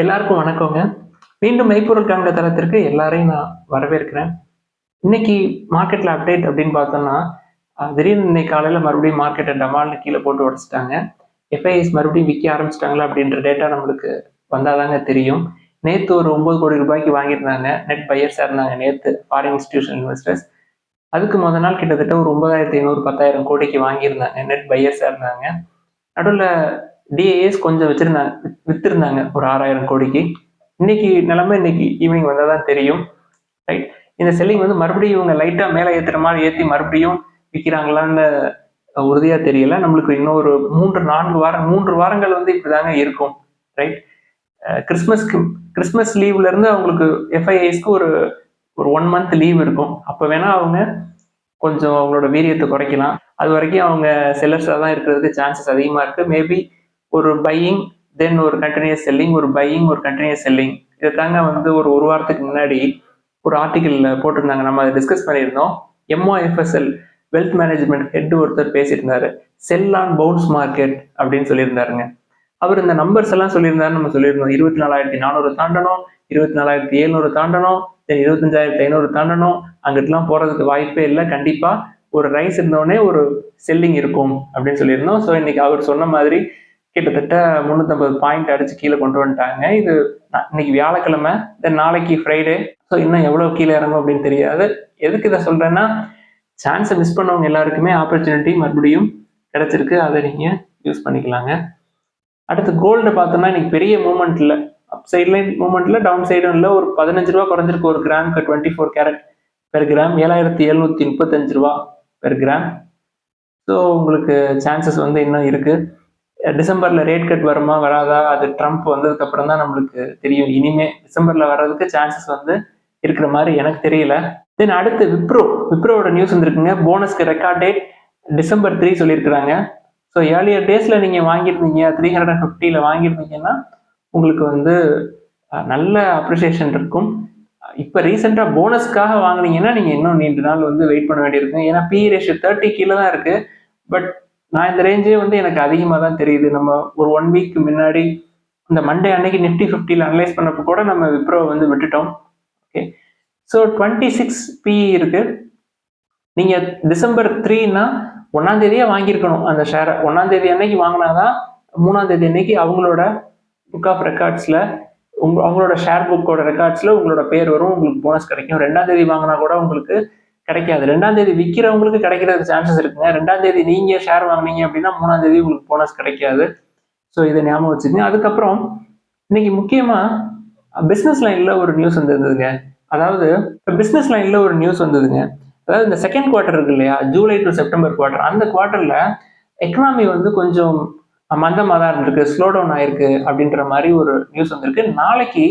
எல்லாருக்கும் வணக்கங்க. மீண்டும் மெய்ப்பொருள் காண்க தளத்திற்கு எல்லாரையும் நான் வரவேற்கிறேன். இன்னைக்கு மார்க்கெட்ல அப்டேட் அப்படின்னு பார்த்தோம்னா திடீர்னு இன்னைக்கு காலையில மறுபடியும் மார்க்கெட்டை டமால்னு கீழே போட்டு உடச்சிட்டாங்க. எஃப்ஐஎஸ் மறுபடியும் விற்க ஆரம்பிச்சிட்டாங்களா அப்படின்ற டேட்டா நம்மளுக்கு வந்தாதாங்க தெரியும். நேற்று ஒரு ஒன்பது கோடி ரூபாய்க்கு வாங்கியிருந்தாங்க. நெட் பையர்ஸாக இருந்தாங்க? நேற்று ஃபாரின் இன்ஸ்டியூஷன் இன்வெஸ்டர்ஸ் அதுக்கு முத நாள் கிட்டத்தட்ட ஒரு ஒன்பதாயிரத்தி ஐநூறு பத்தாயிரம் கோடிக்கு வாங்கியிருந்தாங்க. நெட் பையர்ஸாக இருந்தாங்க? நடுவில் டிஏஎஸ் கொஞ்சம் வச்சிருந்தாங்க வித்- வித்திருந்தாங்க. ஒரு ஆறாயிரம் கோடிக்கு. இன்னைக்கு நிலமை இன்னைக்கு ஈவினிங் வந்தால் தான் தெரியும். ரைட் இந்த செல்லிங் வந்து மறுபடியும் இவங்க லைட்டாக மேலே ஏற்றுற மாதிரி ஏற்றி மறுபடியும் விற்கிறாங்களான்னு உறுதியாக தெரியல. நம்மளுக்கு இன்னும் ஒரு மூன்று நான்கு வாரம் மூன்று வாரங்கள் வந்து இப்படிதாங்க இருக்கும். ரைட் கிறிஸ்மஸ்க்கு கிறிஸ்மஸ் லீவ்ல இருந்து அவங்களுக்கு எஃப்ஐஐஸ்க்கு ஒரு ஒரு ஒன் மந்த் லீவ் இருக்கும். அப்போ வேணா அவங்க கொஞ்சம் அவங்களோட வீரியத்தை குறைக்கலாம். அது வரைக்கும் அவங்க செல்லர்ஸாக தான் இருக்கிறதுக்கு சான்சஸ் அதிகமாக இருக்குது மேபி ஒரு பையிங் தென் ஒரு கண்டினியூஸ் செல்லிங் ஒரு பையிங் ஒரு கண்டினியூஸ் செல்லிங் இதை தாங்க வந்து ஒரு ஒரு வாரத்துக்கு முன்னாடி ஒரு ஆர்டிக்கல்ல போட்டிருந்தாங்க. நம்ம அதை டிஸ்கஸ் பண்ணியிருந்தோம். எம்ஓஎஃப்எஸ்எல் வெல்த் மேனேஜ்மெண்ட் ஹெட் ஒருத்தர் பேசியிருந்தாரு. செல் ஆன் பவுன்ஸ் மார்க்கெட் அப்படின்னு சொல்லியிருந்தாருங்க. அவர் இந்த நம்பர்ஸ் எல்லாம் சொல்லியிருந்தாரு நம்ம சொல்லியிருந்தோம். இருபத்தி நாலாயிரத்தி நானூறு தாண்டணும் இருபத்தி நாலாயிரத்தி எழுநூறு தாண்டணும் தென் இருபத்தஞ்சாயிரத்தி ஐநூறு தாண்டணும். அங்கிட்டுலாம் போறதுக்கு வாய்ப்பே இல்லை. கண்டிப்பா ஒரு ரைஸ் இருந்தோடனே ஒரு செல்லிங் இருக்கும் அப்படின்னு சொல்லியிருந்தோம். ஸோ இன்னைக்கு அவர் சொன்ன மாதிரி கிட்டத்தட்ட முந்நூற்றம்பது பாயிண்ட் அடிச்சு கீழே கொண்டு வந்துட்டாங்க. இது இன்னைக்கு வியாழக்கிழமை தென் நாளைக்கு ஃப்ரைடே ஸோ இன்னும் எவ்வளோ கீழே இறங்கும் அப்படின்னு தெரியாது. எதுக்கு இதை சொல்றேன்னா சான்ஸை மிஸ் பண்ணவங்க எல்லாருக்குமே ஆப்பர்ச்சுனிட்டி மறுபடியும் கிடைச்சிருக்கு. அதை நீங்கள் யூஸ் பண்ணிக்கலாங்க. அடுத்து கோல்டு பார்த்தோம்னா இன்னைக்கு பெரிய மூமெண்ட் இல்லை. அப் சைட்லைன் மூவ்மெண்ட்ல டவுன் சைடும் இல்லை. ஒரு பதினஞ்சு ரூபா குறைஞ்சிருக்கு ஒரு கிராமுக்கு twenty four carat per gram ஏழாயிரத்தி எழுநூத்தி முப்பத்தஞ்சு ரூபா பெர் கிராம் ஸோ உங்களுக்கு சான்சஸ் வந்து இன்னும் இருக்குது டிசம்பர்ல ரேட் கட் வருமா வராதா? அது ட்ரம்ப் வந்ததுக்கு அப்புறம் தான் நம்மளுக்கு தெரியும். இனிமே டிசம்பர்ல வர்றதுக்கு சான்சஸ் வந்து இருக்கிற மாதிரி எனக்கு தெரியல. தென் அடுத்து விப்ரோ. விப்ரோவோட நியூஸ் வந்திருக்குங்க. போனஸ்க்கு ரெக்கார்ட் டேட் டிசம்பர் த்ரீ சொல்லியிருக்கிறாங்க. ஸோ ஏர்லியர் டேஸில் நீங்கள் வாங்கியிருந்தீங்க த்ரீ ஹண்ட்ரட் அண்ட் ஃபிஃப்டியில் வாங்கியிருந்தீங்கன்னா உங்களுக்கு வந்து நல்ல அப்ரிசியேஷன் இருக்கும். இப்போ ரீசெண்டாக போனஸ்க்காக வாங்கினீங்கன்னா நீங்கள் இன்னும் நீண்ட நாள் வந்து வெயிட் பண்ண வேண்டியிருக்கும். ஏன்னா பி ரேஷியோ தேர்ட்டி கீழே தான் இருக்குது பட் நான் இந்த ரேஞ்சே வந்து எனக்கு அதிகமாக தான் தெரியுது. நம்ம ஒரு ஒன் வீக் முன்னாடி இந்த மண்டே அன்னைக்கு நிஃப்டி ஃபிஃப்டியில் அனலைஸ் பண்ணப்போ கூட நம்ம விப்ரோ வந்து விட்டுட்டோம். Okay so twenty six PE இருக்கு. நீங்கள் டிசம்பர் த்ரீனா ஒன்றாம் தேதியே வாங்கியிருக்கணும் அந்த ஷேரை ஒன்றாம் தேதி அன்னைக்கு வாங்கினாதான் மூணாம் தேதி அன்னைக்கு அவங்களோட புக் ஆஃப் ரெக்கார்ட்ஸில் உங்க அவங்களோட ஷேர் புக்கோட ரெக்கார்ட்ஸில் உங்களோட பேர் வரும் உங்களுக்கு போனஸ் கிடைக்கும். ரெண்டாம் தேதி வாங்கினா கூட உங்களுக்கு கிடைக்காது. ரெண்டாம் தேதி விற்கிறவங்களுக்கு கிடைக்கிறது சான்சஸ் இருக்குங்க. ரெண்டாம் தேதி நீங்கள் ஷேர் வாங்கினீங்க அப்படின்னா மூணாம் தேதி உங்களுக்கு போனஸ் கிடைக்காது. ஸோ இதை ஞாபகம் வச்சுக்கோங்க. அதுக்கப்புறம் இன்னைக்கு முக்கியமாக பிஸ்னஸ் லைனில் ஒரு நியூஸ் வந்திருந்ததுங்க. அதாவது பிஸ்னஸ் லைனில் ஒரு நியூஸ் வந்ததுங்க. அதாவது இந்த செகண்ட் குவார்டர் இருக்கு இல்லையா? ஜூலை டு செப்டம்பர் குவார்டர் அந்த குவார்டரில் எக்கனாமி வந்து கொஞ்சம் மந்தமாக தான் இருந்திருக்கு. ஸ்லோ டவுன் ஆயிருக்கு அப்படின்ற மாதிரி ஒரு நியூஸ் வந்திருக்கு. நாளைக்கு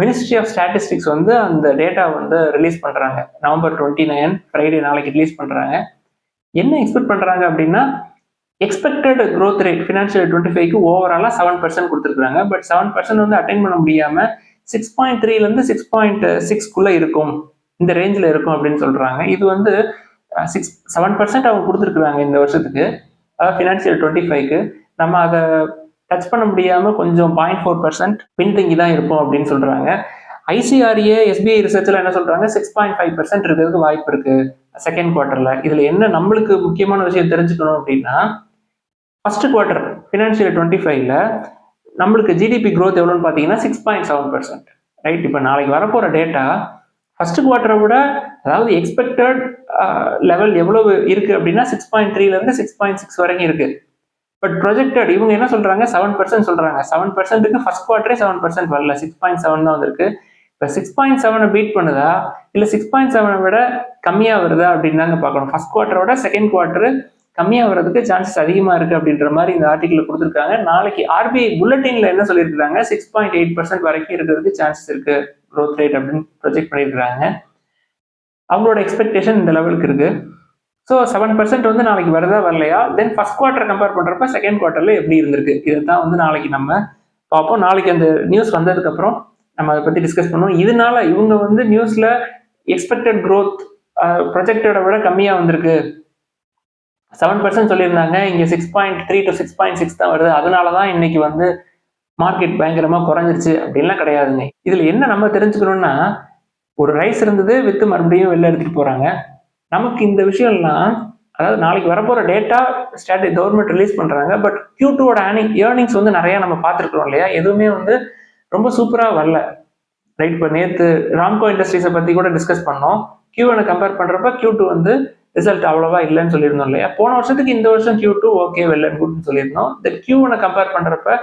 மினிஸ்ட்ரி ஆஃப் ஸ்டாட்டிஸ்டிக்ஸ் வந்து அந்த டேட்டா வந்து ரிலீஸ் பண்ணுறாங்க நவம்பர் டுவெண்ட்டி நைன் ஃப்ரைடே நாளைக்கு ரிலீஸ் பண்ணுறாங்க என்ன எக்ஸ்பெக்ட் பண்ணுறாங்க அப்படின்னா expected growth rate financial twenty ஃபைவ்க்கு ஓவராலாக செவன் பர்சன்ட் கொடுத்துருக்காங்க பட் செவன் பர்சன்ட் வந்து அட்டைன் பண்ண முடியாமல் சிக்ஸ் பாயிண்ட் த்ரீலேருந்து சிக்ஸ் பாயிண்ட் சிக்ஸ்க்குள்ளே இருக்கும். இந்த ரேஞ்சில் இருக்கும் அப்படின்னு சொல்கிறாங்க இது வந்து சிக்ஸ் செவன் பர்சன்ட் அவங்க கொடுத்துருக்குறாங்க இந்த வருஷத்துக்கு. அதாவது ஃபினான்ஷியல் டுவெண்ட்டி ஃபைவ்க்கு நம்ம அதை டச் பண்ண முடியாமல் கொஞ்சம் பாயிண்ட் ஃபோர் பர்சன்ட் பின்தங்கி தான் இருப்போம் அப்படின்னு சொல்கிறாங்க ஐசிஆர்ஏ எஸ்பிஐ ரிசர்ச்சில் என்ன சொல்கிறாங்க சிக்ஸ் பாயிண்ட் ஃபைவ் பர்சன்ட் இருக்கிறதுக்கு வாய்ப்பு இருக்குது செகண்ட் குவார்ட்டரில் இதில் என்ன நம்மளுக்கு முக்கியமான விஷயம் தெரிஞ்சுக்கணும் அப்படின்னா ஃபர்ஸ்ட் குவார்ட்டர் ஃபினான்ஷியல் டுவெண்ட்டி ஃபைவ்ல நம்மளுக்கு ஜிடிபி க்ரோத் எவ்வளோன்னு பார்த்தீங்கன்னா six point seven percent right இப்போ நாளைக்கு வரப்போகிற டேட்டா ஃபர்ஸ்ட் குவார்ட்டரை விட அதாவது எக்ஸ்பெக்டட் லெவல் எவ்வளவு இருக்குது அப்படின்னா சிக்ஸ் பாயிண்ட் த்ரீலேருந்து சிக்ஸ் பாயிண்ட் சிக்ஸ் வரைக்கும் இருக்குது பட் ப்ரொஜெக்டட் இவங்க என்ன சொல்றாங்க? செவன் பர்சன்ட் சொல்றாங்க. செவன் பர்சன்ட்டுக்கு ஃபர்ஸ்ட் குவார்டரே செவன் பர்சன்ட் வரல. சிக்ஸ் பாயிண்ட் செவன் தான் வந்திருக்கு. இப்போ சிக்ஸ் பாயிண்ட் செவனை பீட் பண்ணுதா? இல்லை சிக்ஸ் பாயிண்ட் செவனை விட கம்மியாக வருதா அப்படின்னு தாங்க பார்க்கணும். ஃபர்ஸ்ட் குவார்ட்டரோட செகண்ட் குவார்ட்டர் கம்மியாக வர்றதுக்கு சான்சஸ் அதிகமாக இருக்குது அப்படின்ற மாதிரி இந்த ஆர்டிக்கல் கொடுத்துருக்காங்க. நாளைக்கு ஆர்பிஐ புல்லட்டினில் என்ன சொல்லியிருக்காங்க சிக்ஸ் பாயிண்ட் எயிட் பர்சன்ட் வரைக்கும் இருக்கிறதுக்கு சான்சஸ் இருக்கு. க்ரோத் ரேட் அப்படின்னு ப்ரொஜெக்ட் பண்ணியிருக்கிறாங்க. அவங்களோட எக்ஸ்பெக்டேஷன் இந்த லெவலுக்கு இருக்குது ஸோ செவன் பர்சன்ட் வந்து நாளைக்கு வருதா வரலையா? தென் ஃபர்ஸ்ட் குவார்ட்டர் கம்பேர் பண்ணுறப்ப செகண்ட் குவார்ட்டரில் எப்படி இருந்திருக்கு? இதை தான் வந்து நாளைக்கு நம்ம பார்ப்போம். நாளைக்கு அந்த நியூஸ் வந்ததுக்கப்புறம் நம்ம அதை பற்றி டிஸ்கஸ் பண்ணுவோம். இதனால இவங்க வந்து நியூஸில் எக்ஸ்பெக்டட் க்ரோத் ப்ரொஜெக்டோட விட கம்மியாக வந்திருக்கு. செவன் பர்சன்ட் சொல்லியிருந்தாங்க. இங்கே six point three to six point six தான் வருது. அதனால தான் இன்னைக்கு வந்து மார்க்கெட் பயங்கரமாக குறைஞ்சிருச்சு அப்படின்லாம் கிடையாதுங்க. இதில் என்ன நம்ம தெரிஞ்சுக்கணும்னா ஒரு ரைஸ் இருந்தது வித்து மறுபடியும் வெளில எடுத்துகிட்டு போகிறாங்க நமக்கு இந்த விஷயம்லாம் அதாவது நாளைக்கு வரப்போகிற டேட்டா ஸ்டாட்டி கவர்மெண்ட் ரிலீஸ் பண்ணுறாங்க பட் கியூ டூவோட ஏர்னிங் ஏர்னிங்ஸ் வந்து நிறையா நம்ம பார்த்துருக்குறோம் இல்லையா? எதுவுமே வந்து ரொம்ப சூப்பராக வரல. ரைட் இப்போ நேற்று ராம்கோ இண்டஸ்ட்ரீஸை பற்றி கூட டிஸ்கஸ் பண்ணோம். கியூ கம்பேர் பண்ணுறப்ப கியூ டூ வந்து ரிசல்ட் அவ்வளோவா இல்லைன்னு சொல்லியிருந்தோம் இல்லையா? போன வருஷத்துக்கு இந்த வருஷம் Q two okay well and குட்னு சொல்லியிருந்தோம். இந்த கியூ கம்பேர் பண்ணுறப்ப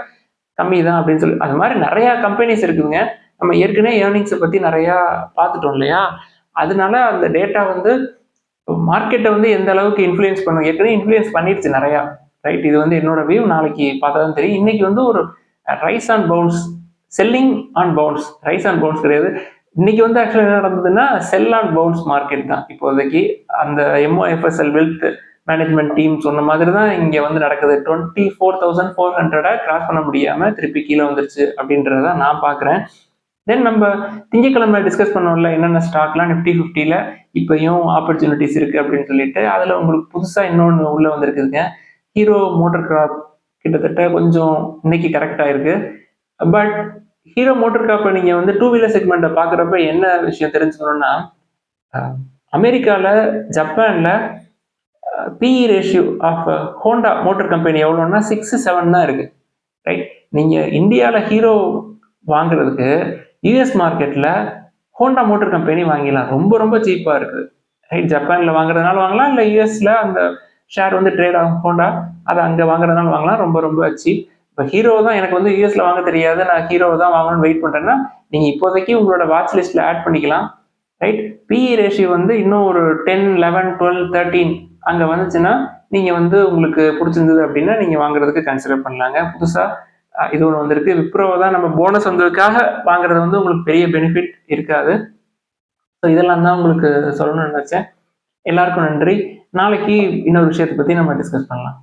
கம்மி தான் அப்படின்னு சொல்லி அது மாதிரி நிறையா கம்பெனிஸ் இருக்குதுங்க. நம்ம ஏற்கனவே ஏர்னிங்ஸை பற்றி நிறையா பார்த்துட்டோம் இல்லையா? அதனால அந்த டேட்டா வந்து மார்க்கெட்டை வந்து எந்த அளவுக்கு இன்ஃப்ளூயன்ஸ் பண்ணும் ஏற்கனவே இன்ஃப்ளூயன்ஸ் பண்ணிடுச்சு நிறையா ரைட் இது வந்து என்னோட வியூ நாளைக்கு பார்த்தா தான் தெரியும். இன்னைக்கு வந்து ஒரு rise and bounce selling on bounce rise and bounce கிடையாது. இன்னைக்கு வந்து ஆக்சுவலி என்ன நடந்ததுன்னா செல் ஆன் பவுன்ஸ் மார்க்கெட் தான். இப்போதைக்கு அந்த எம்ஓஎஃப்எஸ்எல் வெல்த் மேனேஜ்மெண்ட் டீம் சொன்ன மாதிரி தான் இங்கே வந்து நடக்குது. டுவெண்ட்டி ஃபோர் தௌசண்ட் ஃபோர் ஹண்ட்ரடை கிராஸ் பண்ண முடியாமல் திருப்பி கீழே வந்துருச்சு அப்படின்றத நான் பார்க்குறேன். தென் நம்ம திங்கக்கிழமை டிஸ்கஸ் பண்ணோம்ல என்னென்ன ஸ்டாக்லாம் நிஃப்டி ஃபிஃப்டியில் இப்போயும் ஆப்பர்ச்சுனிட்டிஸ் இருக்குது அப்படின்னு சொல்லிட்டு அதில் உங்களுக்கு புதுசாக இன்னொன்று உள்ளே வந்திருக்குதுங்க. ஹீரோ மோட்டர் கிராப் கிட்டத்தட்ட கொஞ்சம் இன்னைக்கு கரெக்டாக இருக்குது பட் ஹீரோ மோட்டர் கிராப்பை நீங்கள் வந்து டூ வீலர் செக்மெண்ட்டை பார்க்குறப்ப என்ன விஷயம் தெரிஞ்சுக்கணும்னா அமெரிக்காவில் ஜப்பானில் PE ratio of Honda motor company எவ்வளோன்னா six seven தான் இருக்குது ரைட் நீங்கள் இந்தியாவில் ஹீரோ வாங்குறதுக்கு யூஎஸ் மார்க்கெட்டில் ஹோண்டா மோட்டர் கம்பெனி வாங்கிடலாம். ரொம்ப ரொம்ப சீப்பாக இருக்குது ரைட் ஜப்பானில் வாங்குறதுனால வாங்கலாம் இல்லை யூஎஸில் அந்த ஷேர் வந்து ட்ரேட் ஆகும். ஹோண்டா அதை அங்கே வாங்குறதுனால வாங்கலாம். ரொம்ப ரொம்ப சீப் இப்போ ஹீரோ தான் எனக்கு வந்து யூஎஸில் வாங்க தெரியாது. நான் ஹீரோ தான் வாங்கணும்னு வெயிட் பண்ணுறேன்னா நீங்கள் இப்போதைக்கு உங்களோட வாட்ச் லிஸ்ட்டில் ஆட் பண்ணிக்கலாம். ரைட் பிஇ ரேஷியோ வந்து இன்னும் ஒரு டென் லெவன் டுவெல் தேர்ட்டீன் அங்கே வந்துச்சுன்னா நீங்கள் வந்து உங்களுக்கு பிடிச்சிருந்தது அப்படின்னா நீங்கள் வாங்குறதுக்கு கன்சிடர் பண்ணலாங்க. புதுசாக இது ஒன்று வந்திருக்கு. விப்ரோவை தான் நம்ம போனஸ் வந்ததுக்காக வாங்குறது வந்து உங்களுக்கு பெரிய பெனிஃபிட் இருக்காது. ஸோ இதெல்லாம் தான் உங்களுக்கு சொல்லணும்னு நினச்சேன். எல்லாருக்கும் நன்றி. நாளைக்கு இன்னொரு விஷயத்தை பற்றி நம்ம டிஸ்கஸ் பண்ணலாம்.